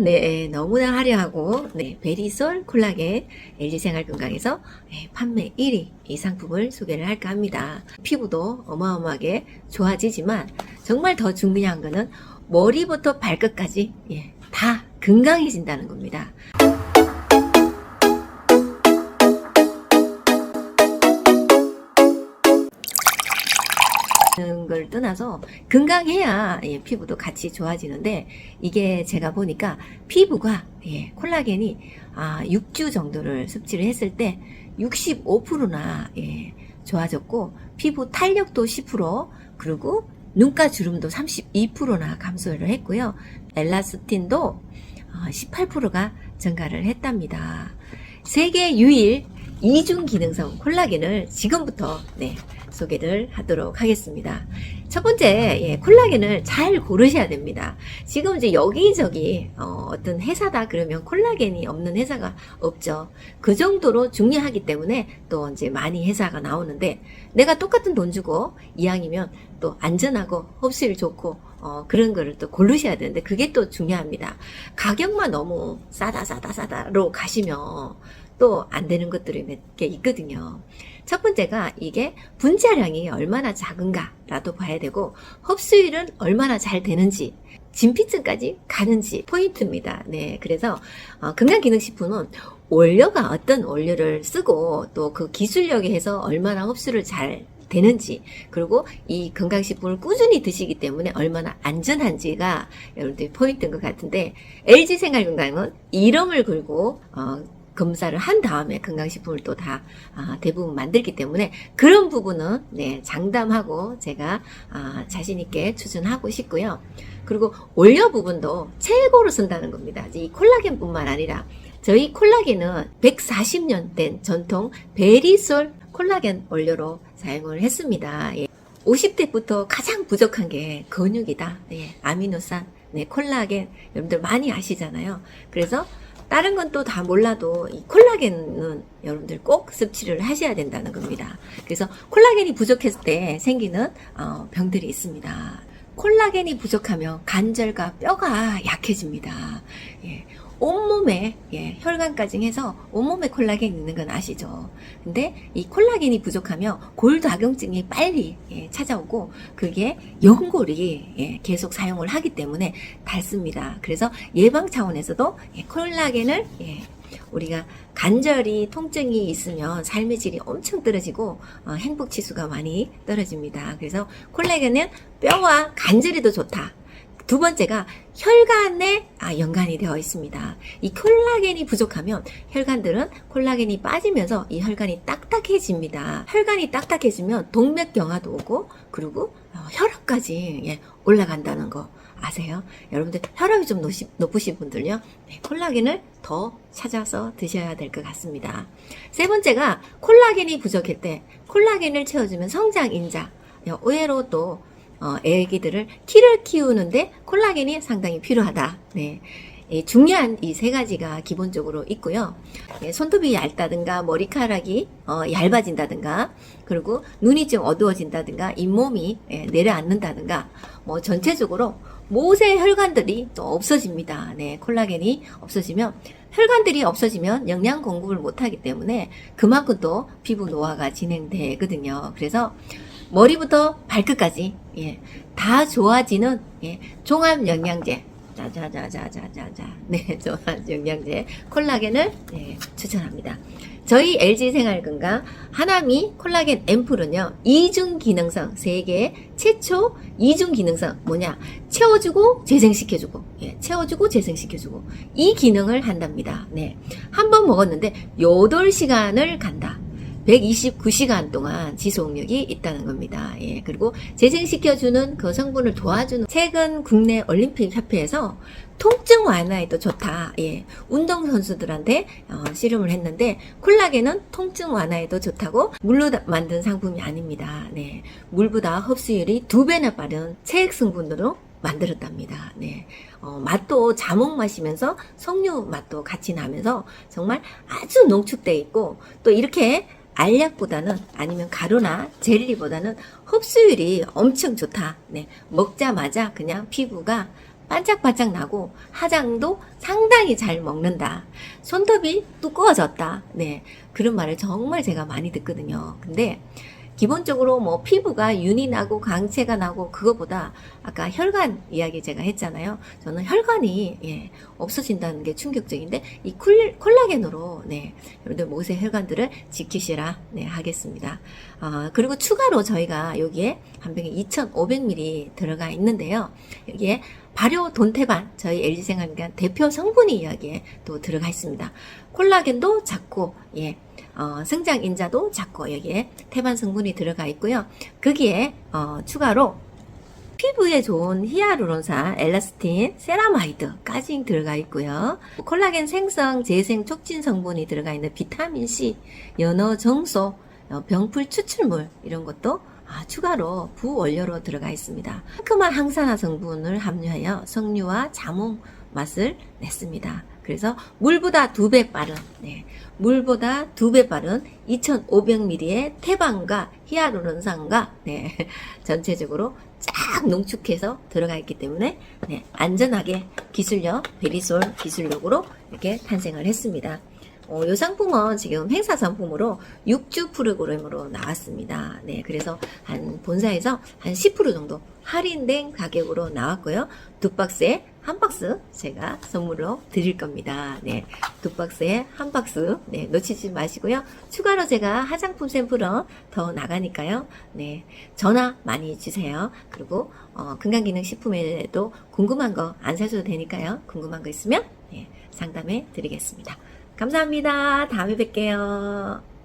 네, 너무나 화려하고, 네, 베리솔 콜라겐 LG생활건강에서 네, 판매 1위 이 상품을 소개를 할까 합니다. 피부도 어마어마하게 좋아지지만, 정말 더 중요한 거는 머리부터 발끝까지, 예, 다 건강해진다는 겁니다. 걸 떠나서 건강해야 예, 피부도 같이 좋아지는데 이게 제가 보니까 피부가 예, 콜라겐이 아, 6주 정도를 섭취를 했을 때 65%나 예, 좋아졌고 피부 탄력도 10% 그리고 눈가 주름도 32%나 감소를 했고요. 엘라스틴도 18%가 증가를 했답니다. 세계 유일 이중 기능성 콜라겐을 지금부터 네, 소개를 하도록 하겠습니다. 첫 번째, 예, 콜라겐을 잘 고르셔야 됩니다. 지금 이제 여기저기 어, 떤 회사다 그러면 콜라겐이 없는 회사가 없죠. 그 정도로 중요하기 때문에 또 이제 많이 회사가 나오는데 내가 똑같은 돈 주고 이왕이면 또 안전하고 흡수율 좋고 어, 그런 거를 또 고르셔야 되는데 그게 또 중요합니다. 가격만 너무 싸다 싸다 싸다로 가시면 또 안 되는 것들이 몇 개 있거든요. 첫 번째가 이게 분자량이 얼마나 작은가라도 봐야 되고 흡수율은 얼마나 잘 되는지 진피층까지 가는지 포인트입니다. 네, 그래서 어, 건강기능식품은 원료가 어떤 원료를 쓰고 또 그 기술력에 해서 얼마나 흡수를 잘 되는지 그리고 이 건강식품을 꾸준히 드시기 때문에 얼마나 안전한지가 여러분들 포인트인 것 같은데 LG 생활건강은 이름을 걸고 어, 검사를 한 다음에 건강식품을 또 다 대부분 만들기 때문에 그런 부분은 네, 장담하고 제가 아, 자신 있게 추천하고 싶고요. 그리고 원료 부분도 최고로 쓴다는 겁니다. 이 콜라겐 뿐만 아니라 저희 콜라겐은 140년 된 전통 베리솔 콜라겐 원료로 사용을 했습니다. 예. 50대부터 가장 부족한 게 근육이다. 네, 아미노산, 네, 콜라겐 여러분들 많이 아시잖아요. 그래서 다른 건 또 다 몰라도 이 콜라겐은 여러분들 꼭 섭취를 하셔야 된다는 겁니다. 그래서 콜라겐이 부족했을 때 생기는 어, 병들이 있습니다. 콜라겐이 부족하면 관절과 뼈가 약해집니다. 예, 온몸에 예, 혈관까지 해서 온몸에 콜라겐 있는 건 아시죠? 근데 이 콜라겐이 부족하면 골다공증이 빨리 예, 찾아오고 그게 연골이 예, 계속 사용을 하기 때문에 닳습니다. 그래서 예방 차원에서도 예, 콜라겐을 예, 우리가 관절이 통증이 있으면 삶의 질이 엄청 떨어지고 어, 행복 지수가 많이 떨어집니다. 그래서 콜라겐은 뼈와 더 좋다. 두 번째가 혈관에 아, 연관이 되어 있습니다. 이 콜라겐이 부족하면 혈관들은 콜라겐이 빠지면서 이 혈관이 딱딱해집니다. 혈관이 딱딱해지면 동맥경화도 오고 그리고 어, 혈압까지 예, 올라간다는 거 아세요? 여러분들 혈압이 좀 높으신, 분들요 네, 콜라겐을 더 찾아서 드셔야 될 것 같습니다. 세 번째가 콜라겐이 부족할 때 콜라겐을 채워주면 성장 인자 어, 의외로 또 어, 애기들을 키를 키우는데 콜라겐이 상당히 필요하다. 네. 예, 중요한 이 세 가지가 기본적으로 있고요. 예, 손톱이 얇다든가 머리카락이 어, 얇아진다든가 그리고 눈이 좀 어두워진다든가 잇몸이 예, 내려앉는다든가 뭐 전체적으로 모세 혈관들이 또 없어집니다. 네, 콜라겐이 없어지면 혈관들이 없어지면 영양 공급을 못하기 때문에 그만큼 또 피부 노화가 진행되거든요. 그래서 머리부터 발끝까지. 예, 다 좋아지는 예, 종합 영양제. 자자자자자자자. 네 종합 영양제 콜라겐을 예, 추천합니다. 저희 LG 생활건강 하나미 콜라겐 앰플은요 이중 기능성 세계 최초 이중 기능성 뭐냐? 채워주고 재생시켜주고 예, 채워주고 재생시켜주고 이 기능을 한답니다. 네 한 번 먹었는데 8 시간을 간다. 129시간 동안 지속력이 있다는 겁니다. 예, 그리고 재생시켜주는 그 성분을 도와주는 최근 국내 올림픽 협회에서 통증 완화에도 좋다. 예, 운동 선수들한테 어, 실험을 했는데 콜라겐은 통증 완화에도 좋다고 물로 다- 만든 상품이 아닙니다. 네, 물보다 흡수율이 두 배나 빠른 체액 성분으로 만들었답니다. 네. 어, 맛도 자몽 마시면서 석류 맛도 같이 나면서 정말 아주 농축돼 있고 또 이렇게 알약보다는 아니면 가루나 젤리보다는 흡수율이 엄청 좋다. 네. 먹자마자 그냥 피부가 반짝반짝 나고 화장도 상당히 잘 먹는다. 손톱이 두꺼워졌다. 네. 그런 말을 정말 제가 많이 듣거든요. 근데 기본적으로 뭐 피부가 윤이 나고 광채가 나고 그거보다 아까 혈관 이야기 제가 했잖아요. 저는 혈관이 예, 없어진다는 게 충격적인데 이 콜, 콜라겐으로 네, 여러분들 모세 혈관들을 지키시라 네, 하겠습니다. 아, 그리고 추가로 저희가 여기에 한 병에 2,500ml 들어가 있는데요. 여기에 발효 돈태반 저희 LG생활기관 대표 성분이 이야기에 또 들어가 있습니다. 콜라겐도 작고 예. 어, 성장 인자도 작고 여기에 태반 성분이 들어가 있고요. 거기에 어, 추가로 피부에 좋은 히아루론산, 엘라스틴, 세라마이드까지 들어가 있고요. 콜라겐 생성, 재생 촉진 성분이 들어가 있는 비타민 C, 연어 정소, 어, 병풀 추출물 이런 것도 아, 추가로 부원료로 들어가 있습니다. 상큼한 항산화 성분을 함유하여 석류와 자몽 맛을 냈습니다. 그래서 물보다 두 배 빠른, 네, 물보다 두 배 빠른 2,500ml의 태반과 히아루론산과 네, 전체적으로 쫙 농축해서 들어가 있기 때문에 네, 안전하게 기술력, 베리솔 기술력으로 이렇게 탄생을 했습니다. 어, 이 상품은 지금 행사 상품으로 6주 프로그램으로 나왔습니다. 네, 그래서 한 본사에서 한 10% 정도 할인된 가격으로 나왔고요. 두 박스에 한 박스 제가 선물로 드릴 겁니다. 네, 두 박스에 한 박스 네, 놓치지 마시고요. 추가로 제가 화장품 샘플은 더 나가니까요. 네, 전화 많이 주세요. 그리고 어, 건강기능식품에도 궁금한 거 안 사셔도 되니까요. 궁금한 거 있으면 네, 상담해 드리겠습니다. 감사합니다. 다음에 뵐게요.